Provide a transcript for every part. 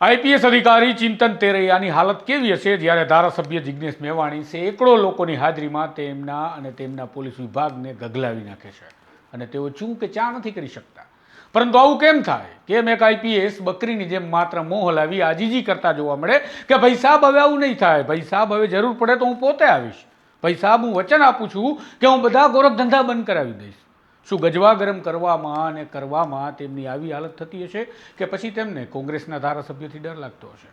IPS અધિકારી ચિંતન તેરૈયાની હાલત કેવી હશે? જ્યારે ધારાસભ્ય જિજ્ઞેશ મેવાણી સેંકડો લોકોની હાજરીમાં તેમના અને તેમના પોલીસ વિભાગને ગગલાવી નાખે છે અને તેઓ ચૂં કે ચા નથી કરી શકતા. પરંતુ આવું કેમ થાય? કેમ એક આઈપીએસ બકરીની જેમ માત્ર મોહ હલાવી આજીજી કરતા જોવા મળે કે ભાઈ સાહેબ હવે આવું નહીં થાય? ભાઈ સાહેબ હવે જરૂર પડે તો હું પોતે આવીશ. ભાઈ સાહેબ, હું વચન આપું છું કે હું બધા ગોરખધંધા બંધ કરાવી દઈશ. શું ગજવા ગરમ કરવામાં અને કરવામાં તેમની આવી હાલત થતી હશે કે પછી તેમને કોંગ્રેસના ધારાસભ્યોથી ડર લાગતો હશે?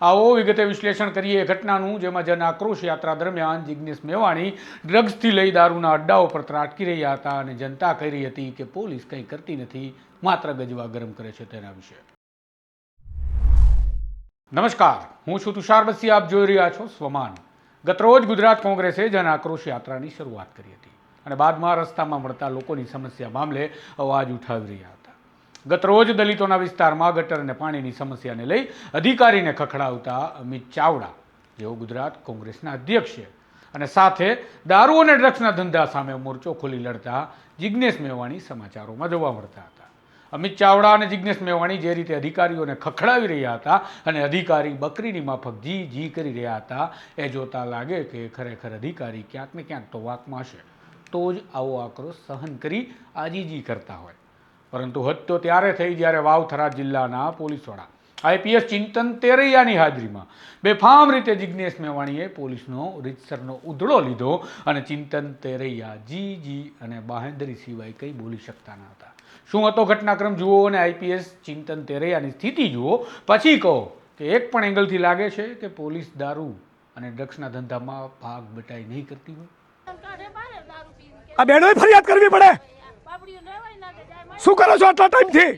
આવો વિગતે વિશ્લેષણ કરીએ ઘટનાનું, જેમાં જન આક્રોશ યાત્રા દરમિયાન જિજ્ઞેશ મેવાણી ડ્રગ્સથી લઈ દારૂના અડ્ડાઓ પર ત્રાટકી રહ્યા હતા અને જનતા કહી રહી હતી કે પોલીસ કંઈ કરતી નથી, માત્ર ગજવા ગરમ કરે છે તેના વિશે. નમસ્કાર, હું છું તુષાર બસી આપ જોઈ રહ્યા છો સ્વમાન. ગતરોજ ગુજરાત કોંગ્રેસે જન આક્રોશ યાત્રાની શરૂઆત કરી હતી. અને બાદમાં રસ્તામાં મળતા લોકોની સમસ્યા મામલે અવાજ ઉઠાવી રહ્યા હતા. ગતરોજ દલિતોના વિસ્તારમાં ગટર અને પાણીની સમસ્યાને લઈ અધિકારીને ખખડાવતા અમિત ચાવડા, જેઓ ગુજરાત કોંગ્રેસના અધ્યક્ષ છે અને સાથે દારૂ અને ડ્રગ્સના ધંધા સામે મોરચો ખોલી લડતા જિજ્ઞેશ મેવાણી સમાચારોમાં જોવા મળતા હતા. અમિત ચાવડા અને જિજ્ઞેશ મેવાણી જે રીતે અધિકારીઓને ખખડાવી રહ્યા હતા અને અધિકારી બકરીની માફક જી જી કરી રહ્યા હતા, એ જોતા લાગે કે ખરેખર અધિકારી ક્યાંક ને ક્યાંક તો વાકમાં હશે. તો જ આવો આક્રોશ સહન કરી આજીજી કરતા હોય. પરંતુ તો ત્યારે થઈ જ્યારે વાવથરા જિલ્લાના પોલીસવાળા આઈપીએસ ચિંતન તેરૈયાની હાજરીમાં. બેફામ રીતે જિજ્ઞેશ મેવાણીએ પોલીસનો રીતસરનો ઉધડો લીધો અને ચિંતન તેરૈયા જી જી અને બાહેંધરી સિવાય કંઈ બોલી શકતા ન હતા. શું હતો ઘટનાક્રમ? જુઓ અને આઈપીએસ ચિંતન તેરૈયાની સ્થિતિ જુઓ. પછી કહો કે એક પણ એંગલથી લાગે છે કે પોલીસ દારૂ અને ડ્રગ્સના ધંધામાં ભાગ બટાઈ નહીં કરતી હોય? આ બહેનોએ ફરિયાદ કરવી પડે. શું કરો છો આટલા ટાઈમથી?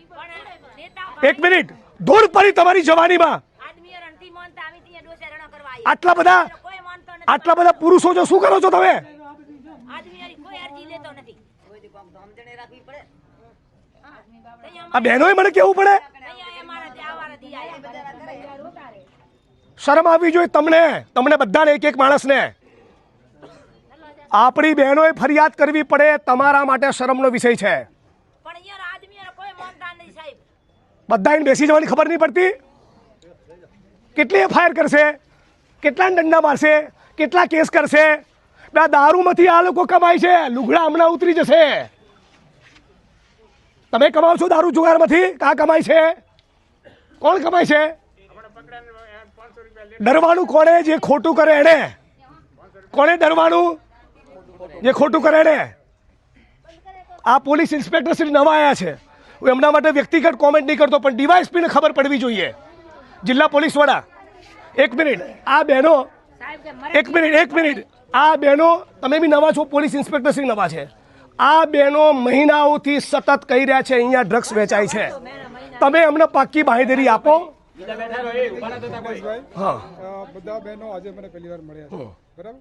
એક મિનિટ. દૂર પડી તમારી જવાનીમાં. આટલા બધા આટલા બધા પુરુષો છો, શું કરો છો તમે? આ બહેનોએ મને કેવું પડે? શરમ આવવી જોઈએ તમને. તમને બધાને એક એક માણસને. આપણી બહેનોએ ફરિયાદ કરવી પડે તમારા માટે શરમનો વિષય છે. બધા બેસી જવાની ખબર નહીં પડતી? કેટલી એફઆઈઆર કરશે? કેટલા દંડા મારશે? કેટલા કેસ કરશે? આ દારૂમાંથી આ લોકો કમાય છે લુગડા હમણાં ઉતરી જશે. તમે કમાવ છો દારૂ જુગારમાંથી? કા કમાય છે? કોણ કમાય છે? ડરવાનું કોણે જે ખોટું કરે એણે? કોણે ડરવાનું? જે ખોટું કરે ને. આ પોલીસ ઇન્સ્પેક્ટર શ્રી નવા આવ્યા છે. હું એમના માટે વ્યક્તિગત કોમેન્ટ નહીં કરતો પણ ડીવાયએસપીને ખબર પડવી જોઈએ. જિલ્લા પોલીસ વડા એક મિનિટ. આ બહેનો એક મિનિટ એક મિનિટ. આ બહેનો તમે બી નવા છો પોલીસ ઇન્સ્પેક્ટર શ્રી નવા છે. આ બહેનો મહિનાઓથી સતત કહી રહ્યા છે અહીંયા ડ્રગ્સ વેચાય છે. તમે અમને પાક્કી બાંહેધરી આપો. હા. બધા બહેનો આજે મને પહેલી વાર મળ્યા બરાબર?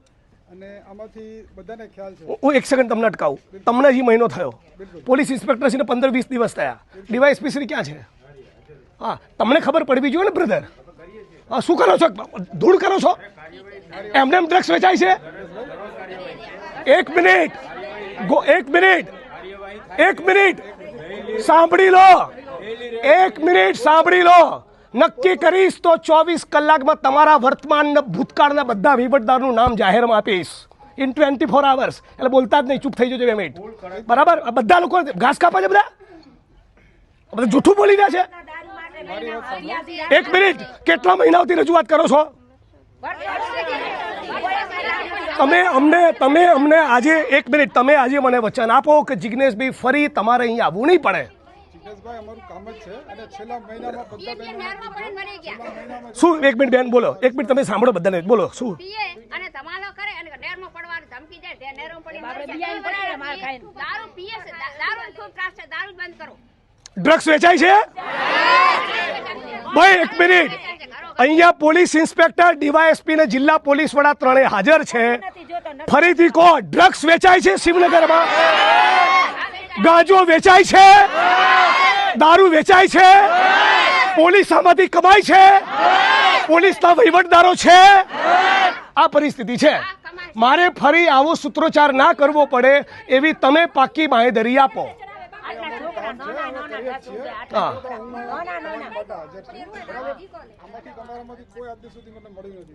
અને આમાંથી બધાને ખ્યાલ છે. હું એક સેકન્ડ તમને અટકાવું. તમને હજી મહિનો થયો. પોલીસ ઇન્સ્પેક્ટર શ્રીને પંદર વીસ દિવસ થયા. ડીવાયએસપી શ્રી ક્યાં છે? હા તમને ખબર પડવી જોઈએ ને બ્રધર હા શું કરો છો? ધૂળ કરો છો? એમને એમ ડ્રગ્સ વેચાય છે? એક મિનિટ. ગો એક મિનિટ. એક મિનિટ. સાંભળી લો. એક મિનિટ સાંભળી લો. નક્કી કરીશ તો ચોવીસ કલાકમાં તમારા વર્તમાન ભૂતકાળના બધા વહીવટદારનું નામ જાહેરમાં આપીશ. ઇન ટ્વેન્ટી ફોર આવર્સ એટલે બોલતા જ નહીં ચૂપ થઈ જજો બે મિનિટ. બરાબર? બધા લોકો ઘાસ કાપા છે બધા? બધા જૂઠું બોલી રહ્યા છે? એક મિનિટ. કેટલા મહિનાઓથી રજૂઆત કરો છો? તમે અમને તમે અમને આજે એક મિનિટ તમે આજે મને વચન આપો કે જિજ્ઞેશભાઈ ફરી તમારે અહીં આવવું નહીં પડે. જિજ્ઞેશભાઈ અમારું કામ જ છે અને છેલ્લા મહિનામાં બધા બહેનો શું એક મિનિટ બેન બોલો એક મિનિટ તમે સાંભળો બધાને બોલો શું? અને ધમાલો કરે અને નેરમાં પડવાની ધમકી દે તે નેરમાં પડી દારૂ પીએ છે દારૂ ખૂબ ત્રાસ છે દારૂ બંધ કરો. ડ્રગ્સ વેચાય છે? ભાઈ એક મિનિટ. અહીંયા પોલીસ ઇન્સ્પેક્ટર ડીવાયએસપી ને જિલ્લા પોલીસ વડા ત્રણે હાજર છે. ફરીથી કહો ડ્રગ્સ વેચાય છે શિવનગરમાં? ગાંજો વેચાય છે? દારૂ વેચાય છે? પોલીસ આમાંથી કમાય છે? પોલીસના વહીવટદારો છે? આ પરિસ્થિતિ છે. મારે ફરી આવો સૂત્રોચ્ચાર ના કરવો પડે એવી તમે પાક્કી બાંહેધરી આપો.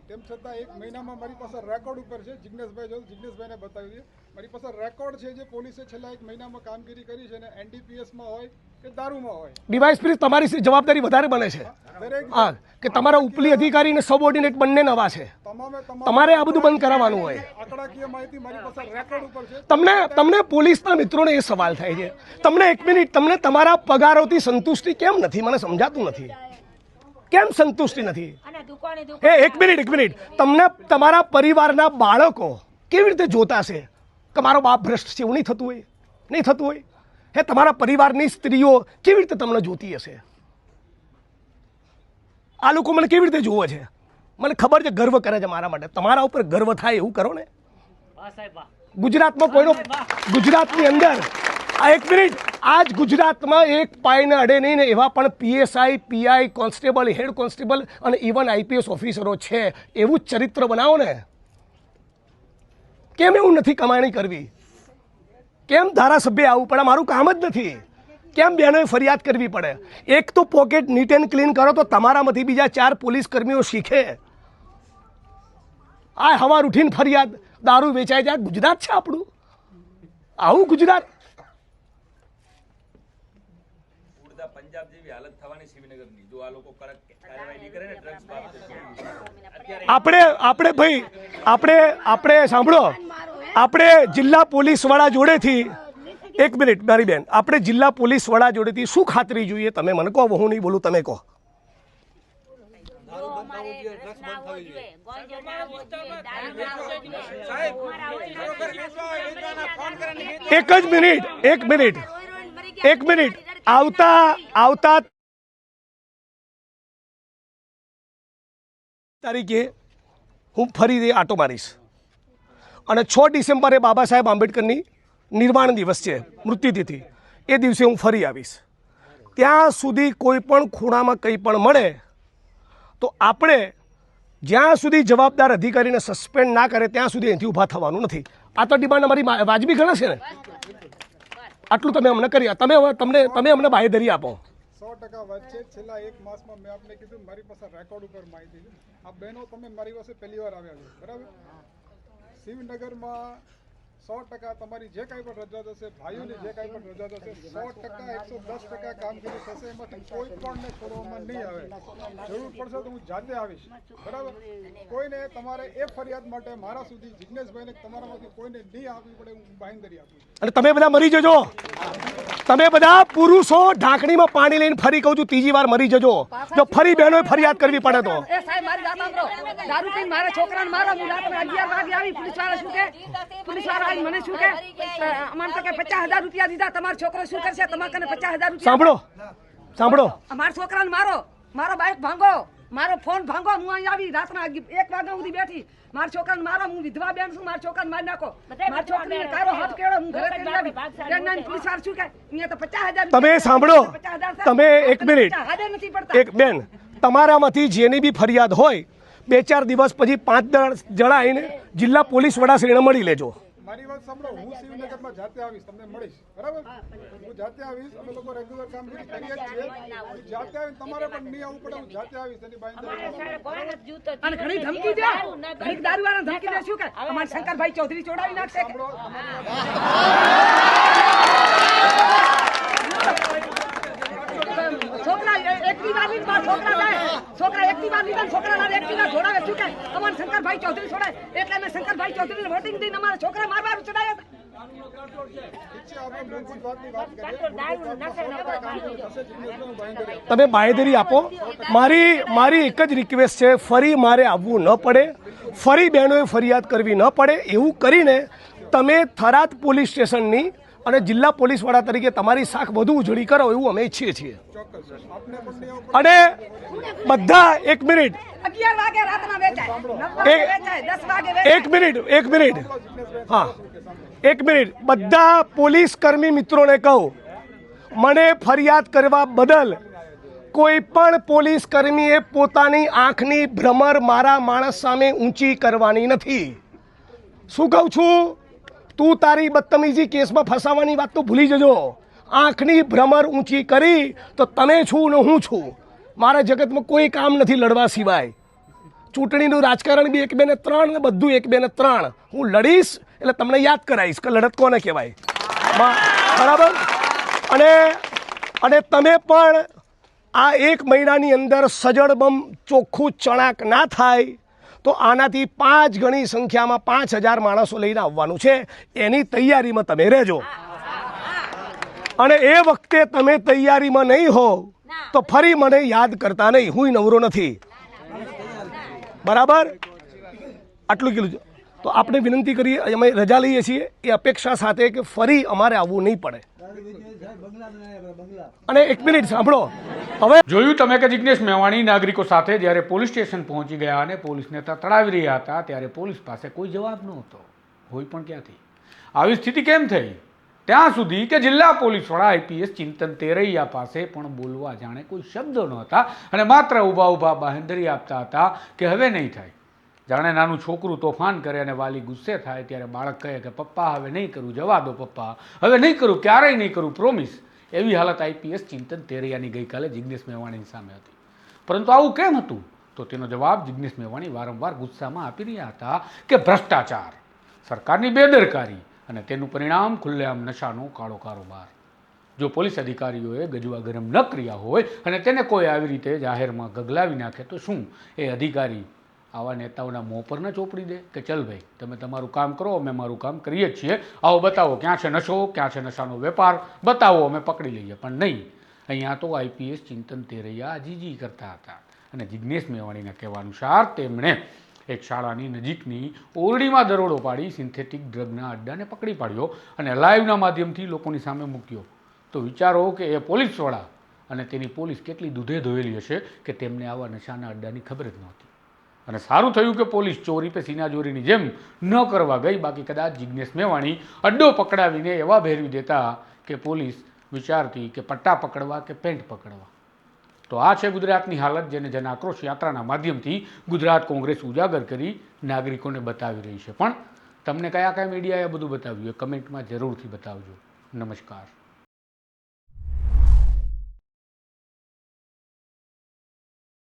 તેમ છતાં એક મહિનામાં મારી પાસે રેકોર્ડ ઉપર છે જિગ્નેશભાઈ જો બતાવી મારી પાસે રેકોર્ડ છે જે પોલીસે છેલ્લા એક મહિનામાં કામગીરી કરી છે અને એનડીપીએસમાં હોય કે દારૂમાં હોય. ડીવાયએસપી તમારી જવાબદારી વધારે બને છે. હા કે તમારા ઉપલી અધિકારી અને સબઓર્ડિનેટ બંને નવા છે. તમારે આ બધું બંધ કરાવવાનું હોય. આંકડાકીય માહિતી મારી પાસે રેકોર્ડ ઉપર છે. તમને તમને પોલીસના મિત્રોને એ સવાલ થાય છે. તમને એક મિનિટ તમને તમારા પગારોથી સંતુષ્ટિ કેમ નથી? મને સમજાતું નથી. કેમ સંતુષ્ટિ નથી? એ એક મિનિટ એક મિનિટ. તમને તમારા પરિવારના બાળકો કેવી રીતે જોતા છે કે મારો બાપ ભ્રષ્ટ છે એવું નહીં થતું હોય? નહીં થતું હોય? હે તમારા પરિવારની સ્ત્રીઓ કેવી રીતે તમને જોતી હશે? આ લોકો મને કેવી રીતે જુએ છે? મને ખબર છે ગર્વ કરે છે મારા માટે. તમારા ઉપર ગર્વ થાય એવું કરો ને? ગુજરાતમાં કોઈનો ગુજરાતની અંદર આ એક મિનિટ આજ ગુજરાતમાં એક પાયને અડે નહીં ને એવા પણ PSI PI constable head constable અને ઇવન આઈપીએસ ઓફિસરો છે. એવું ચરિત્ર બનાવો ને. કેમ એવું નથી કમાણી કરવી? કેમ ધારાસભ્ય આવવું પડે? મારું કામ જ નથી. કેમ બહેનોએ ફરિયાદ કરવી પડે? એક તો પોકેટ નીટ એન્ડ ક્લીન કરો તો તમારામાંથી બીજા ચાર પોલીસ કર્મીઓ શીખે. આ હવાર ઉઠીને ફરિયાદ. દારૂ વેચાય છે આ ગુજરાત છે આપણું. આવું ગુજરાત. ઉડતા પંજાબ જેવી હાલત થવાની શ્રીનગરની. જો આ લોકો કડક કાર્યવાહી નહીં કરે ને ડ્રગ્સ બાબતે અત્યારે આપણે આપણે ભાઈ આપણે આપણે સાંભળો. આપણે જિલ્લા પોલીસ વડા જોડેથી એક મિનિટ મારી બેન. આપણે જિલ્લા પોલીસ વડા જોડેથી શું ખાતરી જોઈએ? તમે મને કહો હું નહીં બોલું તમે કહો. એક જ મિનિટ એક મિનિટ. એક મિનિટ. આવતા આવતા તારીખે હું ફરી આટો મારીશ. અને છ ડિસેમ્બરે બાબા સાહેબ આંબેડકરની નિર્વાણ દિવસ છે મૃત્યુતિથિ એ દિવસે હું ફરી આવીશ. ત્યાં સુધી કોઈ પણ ખૂણામાં કંઈ પણ મળે, તો આપણે જ્યાં સુધી જવાબદાર અધિકારીને સસ્પેન્ડ ના કરે, ત્યાં સુધી અહીંથી ઊભા થવાનું નથી. આ તો ડિમાન્ડ અમારી વાજબી ગણે છે ને? આટલું તમે અમને કરી, તમે હવે તમને, તમે અમને બાહેધરી આપો. સો ટકા વાત છેલ્લા એક માસમાં મેં આપને કીધું, મારી પાસે રેકોર્ડ ઉપર માહિતી છે. આ બહેનો તમે મારી પાસે પહેલી વાર આવ્યા છો. બરાબર? શિવનગરમાં સો ટકા તમારી જે કાંઈ પણ રજા થશે ભાઈઓની જે કાંઈ પણ રજા થશે સો ટકા, એકસો દસ ટકા કામગીરી થશે. એમાંથી કોઈ પણને છોડવામાં નહીં આવે. જરૂર પડશે તો હું જાતે આવીશ. બરાબર? કોઈને તમારે એ ફરિયાદ માટે મારા સુધી જિજ્ઞેશભાઈને તમારામાંથી કોઈને નહીં આપવી પડે, હું બાંહેધરી આપું અને તમે બધા મરી જજો. તમે બધા પુરુષો ઢાંકણીમાં પાણી લઈને ફરી કહું છું ત્રીજી વાર મરી જજો. જો ફરી બહેનોએ ફરિયાદ કરવી પડે તો. સાંભળો. દારૂ પીને મારા છોકરાને મારો હું રાત્રે અગિયાર વાગે આવી પોલીસવાળા શું કે? પોલીસ મને શું કે? અમારે તો કે પચાસ હજાર રૂપિયા દીધા તમારો છોકરો શું કરશે? તમારે કને પચાસ હજાર સાંભળો. સાંભળો. મારા છોકરાને મારો. મારો બાઈક ભાંગો. મારો ફોન ભાંગો હું અહીં આવી રાતના એક વાગ્યા સુધી બેઠી. મારા છોકરાને મારો હું વિધવા બેન છું મારા છોકરાને મારી નાખો. મારા છોકરીને કારો હાથ કેળો હું ઘરે કરી આવી ત્યારના પોલીસ વાર છું કે અહીંયા તો પચાસ હજાર તમે સાંભળો તમે એક મિનિટ. નથી પડતા. એક બેન તમારામાંથી જેની બી ફરિયાદ હોય બે ચાર દિવસ પછી પાંચ જણા આવીને જિલ્લા પોલીસ વડાશ્રીને મળી લેજો. મારી વાત સાંભળો. હું શિવનગરમાં જાતે આવીશ તમને મળીશ. બરાબર? હું જાતે આવીશ અમે લોકો રેગ્યુલર કામગીરી કરીએ જ છીએ. હું જાતે આવીને તમારે પણ નહીં આવવું પડે હું જાતે આવીશ એની બાંયધરી અને ઘણી ધમકી દે. ઘણી દારૂ વાળા ધમકી દે શું કે? અમારે શંકરભાઈ ચૌધરી ચોડાવી નાખશે છોકરા એકની વાર લીધી, છોકરા જાય. છોકરા એકની વાર લીધા છોકરા એકની વાર જોડાવે તમારે શંકરભાઈ ચૌધરી છોડાય એટલે મેં શંકરભાઈ ચૌધરીને વોટિંગ દઈને અમારા છોકરા મારવા ચડાયા હતા. બાંયધરી તમે બાંહેધરી આપો. મારી મારી એક જ રિક્વેસ્ટ છે, ફરી મારે આવવું ન પડે. ફરી બહેનોએ ફરિયાદ કરવી ન પડે. એવું કરીને તમે થરાદ પોલીસ સ્ટેશનની અને જિલ્લા પોલીસ વડા તરીકે તમારી શાખ વધુ ઉજળી કરો એવું અમે ઈચ્છીએ છીએ. અને બધા એક મિનિટ. એક- મિનિટ એક મિનિટ. હા. એક મિનિટ. બધા પોલીસ કર્મી મિત્રોને કહું મને ફરિયાદ કરવા બદલ કોઈ પણ પોલીસ કર્મીએ પોતાની આંખની ભ્રમર મારા માણસ સામે ઊંચી કરવાની નથી. શું કહું છું? તું તારી બદતમીજી કેસમાં ફસાવાની વાત તો ભૂલી જજો. આંખની ભ્રમર ઊંચી કરી તો તમે છું ને હું છું. મારા જગતમાં કોઈ કામ નથી લડવા સિવાય. ચૂંટણીનું રાજકારણ બી એક બે ને ત્રણ ને બધું એક બે ને ત્રણ. હું લડીશ એટલે તમને યાદ કરાવીશ કે લડત કોને કહેવાય. બરાબર? અને અને તમે પણ આ એક મહિનાની અંદર સજડબમ ચોખ્ખું ચણાક ના થાય, તો આનાથી પાંચ ગણી સંખ્યામાં પાંચ હજાર માણસો લઈને આવવાનું છે. એની તૈયારીમાં તમે રહેજો. અને એ વખતે તમે તૈયારીમાં નહીં હો, તો ફરી મને યાદ કરતા નહીં. હું નવરો નથી. બરાબર? આટલું કીધું તો આપણે વિનંતી કરીએ, અમે રજા લઈએ છીએ. એ અપેક્ષા સાથે કે ફરી અમારે આવવું નહીં પડે. અને એક મિનિટ, સાંભળો. હવે જોયું તમે કે જિજ્ઞેશ મેવાણી નાગરિકો સાથે જ્યારે પોલીસ સ્ટેશન પહોંચી ગયા અને પોલીસને તડાવી રહ્યા હતા, ત્યારે પોલીસ પાસે કોઈ જવાબ નહોતો. હોય પણ ક્યાંથી? આવી સ્થિતિ કેમ થઈ? ત્યાં સુધી કે જિલ્લા પોલીસ વડા આઈપીએસ ચિંતન તેરૈયા પાસે પણ બોલવા જાણે કોઈ શબ્દો નહોતા અને માત્ર ઊભા ઊભા બાહેંધરી આપતા હતા કે હવે નહીં થાય. જાણે નાનું છોકરું તોફાન કરે અને વાલી ગુસ્સે થાય ત્યારે બાળક કહે કે, પપ્પા, હવે નહીં કરું. જવા દો, પપ્પા. હવે નહીં કરું, ક્યારેય નહીં કરું પ્રોમિસ એવી હાલત આઈપીએસ ચિંતન તેરૈયાની ગઈકાલે જિજ્ઞેશ મેવાણીની સામે હતી. પરંતુ આવું કેમ હતું? તો તેનો જવાબ જિજ્ઞેશ મેવાણી વારંવાર ગુસ્સામાં આપી રહ્યા હતા કે ભ્રષ્ટાચાર. સરકારની બેદરકારી અને તેનું પરિણામ ખુલ્લેઆમ નશાનો કાળો કારોબાર. જો પોલીસ અધિકારીઓએ ગજવા ગરમ ન કર્યા હોય અને તેને કોઈ આવી રીતે જાહેરમાં ગગલાવી નાખે તો શું? એ અધિકારી આવા નેતાઓના મોં પર ન ચોપડી દે કે ચલ ભાઈ, તમે તમારું કામ કરો, અમે મારું કામ કરીએ જ છીએ. આવો બતાવો, ક્યાં છે નશો? ક્યાં છે નશાનો વેપાર? બતાવો, અમે પકડી લઈએ. પણ નહીં. અહીંયા તો આઈપીએસ ચિંતન તેરૈયા જીજી કરતા હતા. અને જિજ્ઞેશ મેવાણીના કહેવાનુસાર તેમણે એક શાળાની નજીકની ઓરડીમાં દરોડો પાડી સિન્થેટિક ડ્રગના અડ્ડાને પકડી પાડ્યો અને લાઈવના માધ્યમથી લોકોની સામે મૂક્યો. તો વિચારો કે એ પોલીસવાળા અને તેની પોલીસ કેટલી દૂધે ધોયેલી હશે કે તેમને આવા નશાના અડ્ડાની ખબર જ નહોતી. અને સારું થયું કે પોલીસ ચોરી પે સીનાચોરીની જેમ ન કરવા ગઈ, બાકી કદાચ જિજ્ઞેશ મેવાણી અડ્ડો પકડાવીને એવા ભેરવી દેતા કે પોલીસ વિચારતી કે પટ્ટા પકડવા કે પેન્ટ પકડવા. તો આ છે ગુજરાતની હાલત જેને જન આક્રોશ યાત્રાના માધ્યમથી ગુજરાત કોંગ્રેસ ઉજાગર કરી નાગરિકોને બતાવી રહી છે. પણ તમને કયા કયા મીડિયાએ બધું બતાવ્યું એ કમેન્ટમાં જરૂરથી બતાવજો. નમસ્કાર.